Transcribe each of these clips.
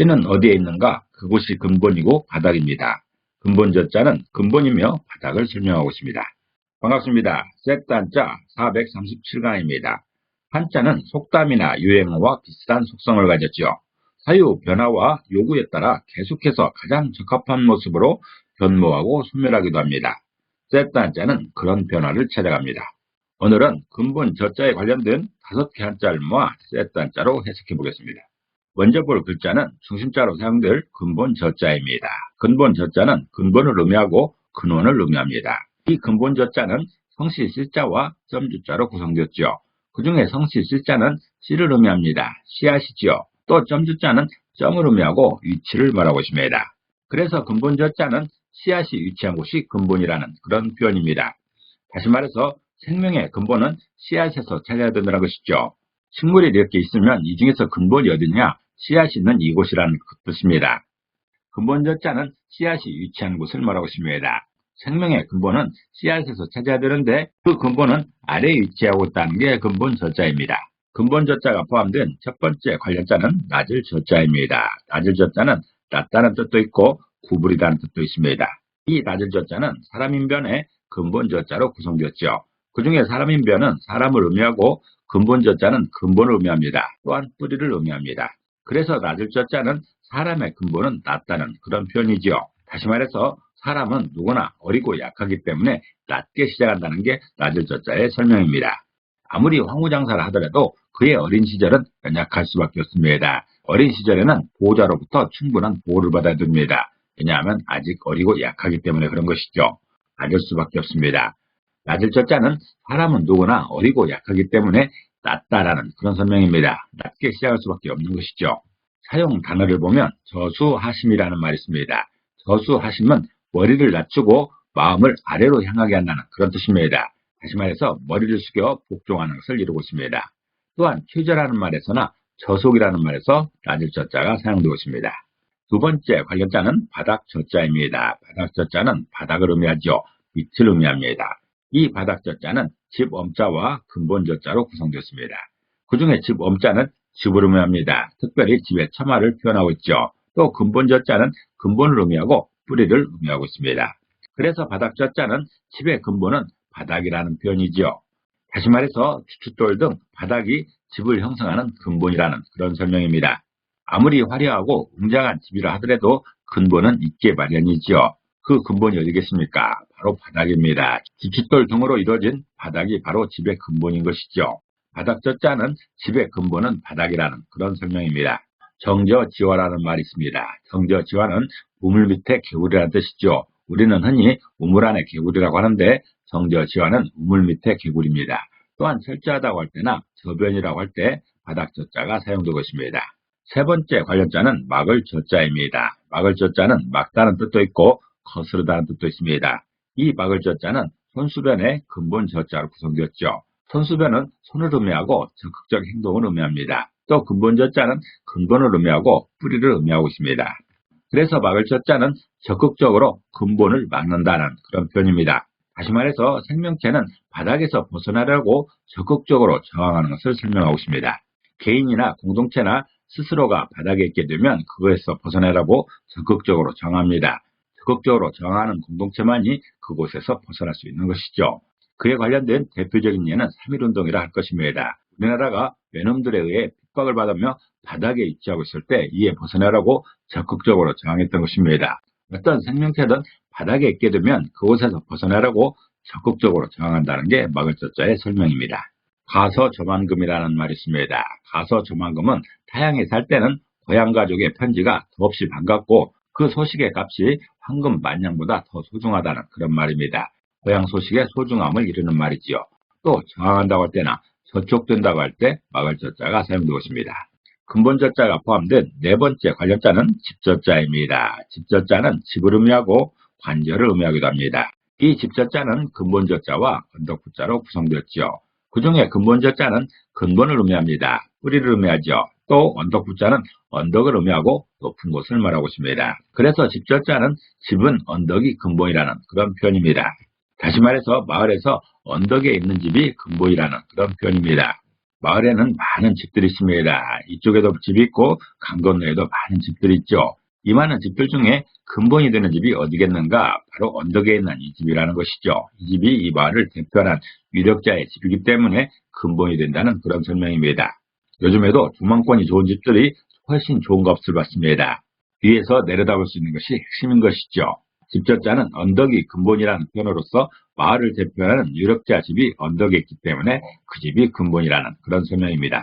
씨는 어디에 있는가? 그곳이 근본이고 바닥입니다. 근본 저자는 근본이며 바닥을 설명하고 있습니다. 반갑습니다. 셋단자 437강입니다. 한자는 속담이나 유행어와 비슷한 속성을 가졌지요. 사유, 변화와 요구에 따라 계속해서 가장 적합한 모습으로 변모하고 소멸하기도 합니다. 셋단자는 그런 변화를 찾아갑니다. 오늘은 근본 저자에 관련된 다섯 개 한자를 모아 셋단자로 해석해 보겠습니다. 먼저 볼 글자는 중심자로 사용될 근본 저자입니다. 근본 저자는 근본을 의미하고 근원을 의미합니다. 이 근본 저자는 성씨 실자와 점주자로 구성되었죠. 그 중에 성씨 실자는 씨를 의미합니다. 씨앗이지요. 또 점주자는 점을 의미하고 위치를 말하고 있습니다. 그래서 근본 저자는 씨앗이 위치한 곳이 근본이라는 그런 표현입니다. 다시 말해서 생명의 근본은 씨앗에서 찾아야 된다는 것이죠. 식물이 이렇게 있으면 이 중에서 근본이 어디냐? 씨앗이 있는 이곳이라는 뜻입니다. 근본 저자는 씨앗이 위치한 곳을 말하고 있습니다. 생명의 근본은 씨앗에서 찾아야 되는데 그 근본은 아래에 위치하고 있다는 게 근본 저자입니다. 근본 저자가 포함된 첫 번째 관련자는 낮을 저자입니다. 낮을 저자는 낮다는 뜻도 있고 구부리다는 뜻도 있습니다. 이 낮을 저자는 사람인변의 근본 저자로 구성되었죠. 그 중에 사람인변은 사람을 의미하고 근본 저자는 근본을 의미합니다. 또한 뿌리를 의미합니다. 그래서 낮을 저자는 사람의 근본은 낮다는 그런 표현이지요. 다시 말해서 사람은 누구나 어리고 약하기 때문에 낮게 시작한다는 게 낮을 저자의 설명입니다. 아무리 황후장사를 하더라도 그의 어린 시절은 연약할 수밖에 없습니다. 어린 시절에는 보호자로부터 충분한 보호를 받아야 됩니다. 왜냐하면 아직 어리고 약하기 때문에 그런 것이죠. 낮을 수밖에 없습니다. 낮을 저자는 사람은 누구나 어리고 약하기 때문에 낮다라는 그런 설명입니다. 낮게 시작할 수밖에 없는 것이죠. 사용 단어를 보면 저수하심이라는 말이 있습니다. 저수하심은 머리를 낮추고 마음을 아래로 향하게 한다는 그런 뜻입니다. 다시 말해서 머리를 숙여 복종하는 것을 이루고 있습니다. 또한 퀴저라는 말에서나 저속이라는 말에서 낮을 저자가 사용되고 있습니다. 두 번째 관련자는 바닥 저자입니다. 바닥 저자는 바닥을 의미하죠. 밑을 의미합니다. 이 바닥 저자는 집 엄자와 근본 저자로 구성되었습니다. 그 중에 집 엄자는 집을 의미합니다. 특별히 집의 처마를 표현하고 있죠. 또 근본 저자는 근본을 의미하고 뿌리를 의미하고 있습니다. 그래서 바닥 저자는 집의 근본은 바닥이라는 표현이지요. 다시 말해서 주춧돌 등 바닥이 집을 형성하는 근본이라는 그런 설명입니다. 아무리 화려하고 웅장한 집이라 하더라도 근본은 있게 마련이지요. 그 근본이 어디겠습니까? 바로 바닥입니다. 주춧돌 등으로 이루어진 바닥이 바로 집의 근본인 것이죠. 바닥 저자는 집의 근본은 바닥이라는 그런 설명입니다. 정저지화라는 말이 있습니다. 정저지화는 우물 밑에 개구리라는 뜻이죠. 우리는 흔히 우물 안에 개구리라고 하는데 정저지화는 우물 밑에 개구리입니다. 또한 철저하다고 할 때나 저변이라고 할 때 바닥 저자가 사용되고 있습니다. 세 번째 관련자는 막을 저자입니다. 막을 저자는 막다는 뜻도 있고 거스르다는 뜻도 있습니다. 이 막을 저자는 손수변의 근본 저자로 구성되었죠. 손수변은 손을 의미하고 적극적 행동을 의미합니다. 또 근본 저자는 근본을 의미하고 뿌리를 의미하고 있습니다. 그래서 막을 저자는 적극적으로 근본을 막는다는 그런 표현입니다. 다시 말해서 생명체는 바닥에서 벗어나려고 적극적으로 저항하는 것을 설명하고 있습니다. 개인이나 공동체나 스스로가 바닥에 있게 되면 그것에서 벗어나려고 적극적으로 저항합니다. 적극적으로 저항하는 공동체만이 그곳에서 벗어날 수 있는 것이죠. 그에 관련된 대표적인 예는 3.1운동이라 할 것입니다. 우리나라가 외놈들에 의해 핍박을 받으며 바닥에 위치하고 있을 때 이에 벗어나라고 적극적으로 저항했던 것입니다. 어떤 생명체든 바닥에 있게 되면 그곳에서 벗어나라고 적극적으로 저항한다는 게 막을 저자의 설명입니다. 가서조만금이라는 말이 있습니다. 가서조만금은 타양에 살 때는 고향 가족의 편지가 더없이 반갑고 그 소식의 값이 황금 만냥보다 더 소중하다는 그런 말입니다. 고향 소식의 소중함을 이루는 말이지요. 또 저항한다고 할 때나 저촉된다고 할 때 막을 저자가 사용되고 있습니다. 근본 저자가 포함된 네 번째 관련자는 집저자입니다. 집저자는 집을 의미하고 관절을 의미하기도 합니다. 이 집저자는 근본 저자와 언덕부자로 구성되었죠. 그 중에 근본 저자는 근본을 의미합니다. 뿌리를 의미하죠. 또 언덕 부자는 언덕을 의미하고 높은 곳을 말하고 있습니다. 그래서 집저자는 집은 언덕이 근본이라는 그런 표현입니다. 다시 말해서 마을에서 언덕에 있는 집이 근본이라는 그런 표현입니다. 마을에는 많은 집들이 있습니다. 이쪽에도 집이 있고 강 건너에도 많은 집들이 있죠. 이 많은 집들 중에 근본이 되는 집이 어디겠는가? 바로 언덕에 있는 이 집이라는 것이죠. 이 집이 이 마을을 대표하는 유력자의 집이기 때문에 근본이 된다는 그런 설명입니다. 요즘에도 조망권이 좋은 집들이 훨씬 좋은 값을 받습니다. 위에서 내려다볼 수 있는 것이 핵심인 것이죠. 집저자는 언덕이 근본이라는 표현으로서 마을을 대표하는 유력자 집이 언덕에 있기 때문에 그 집이 근본이라는 그런 설명입니다.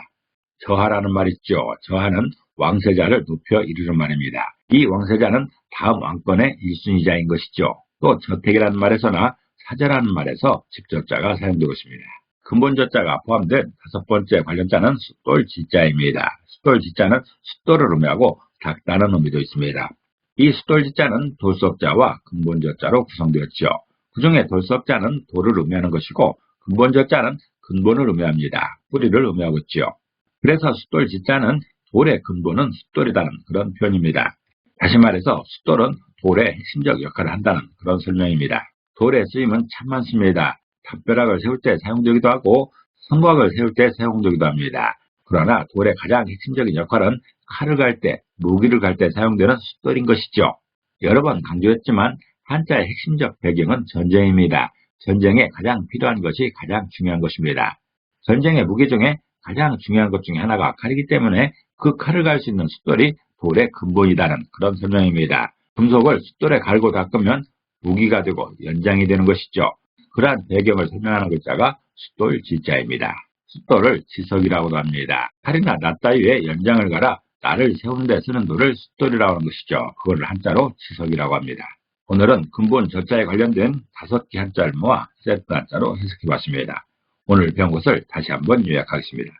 저하라는 말 있죠. 저하는 왕세자를 높여 이르는 말입니다. 이 왕세자는 다음 왕권의 1순위자인 것이죠. 또 저택이라는 말에서나 사자라는 말에서 집저자가 사용되고 있습니다. 근본 저자가 포함된 다섯 번째 관련자는 숫돌 지자입니다. 숫돌 지자는 숫돌을 의미하고 닦다는 의미도 있습니다. 이 숫돌 지자는 돌석자와 근본 저자로 구성되었죠. 그 중에 돌석자는 돌을 의미하는 것이고 근본 저자는 근본을 의미합니다. 뿌리를 의미하고 있죠. 그래서 숫돌 지자는 돌의 근본은 숫돌이라는 그런 표현입니다. 다시 말해서 숫돌은 돌의 핵심적 역할을 한다는 그런 설명입니다. 돌의 쓰임은 참 많습니다. 담벼락을 세울 때 사용되기도 하고 성곽을 세울 때 사용되기도 합니다. 그러나 돌의 가장 핵심적인 역할은 칼을 갈 때, 무기를 갈 때 사용되는 숫돌인 것이죠. 여러 번 강조했지만 한자의 핵심적 배경은 전쟁입니다. 전쟁에 가장 필요한 것이 가장 중요한 것입니다. 전쟁의 무기 중에 가장 중요한 것 중에 하나가 칼이기 때문에 그 칼을 갈 수 있는 숫돌이 돌의 근본이라는 그런 설명입니다. 금속을 숫돌에 갈고 닦으면 무기가 되고 연장이 되는 것이죠. 그러한 배경을 설명하는 글자가 숫돌 지자입니다. 숫돌을 지석이라고도 합니다. 칼이나 낫 따위에 연장을 갈아 나를 세우는 데 쓰는 돌을 숫돌이라고 하는 것이죠. 그거를 한자로 지석이라고 합니다. 오늘은 근본 저자에 관련된 다섯 개 한자를 모아 세트 한자로 해석해 봤습니다. 오늘 배운 것을 다시 한번 요약하겠습니다.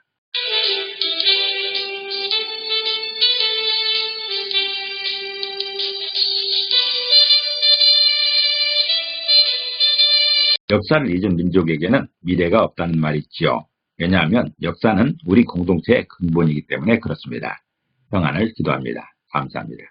역사를 잊은 민족에게는 미래가 없다는 말이 있지요. 왜냐하면 역사는 우리 공동체의 근본이기 때문에 그렇습니다. 평안을 기도합니다. 감사합니다.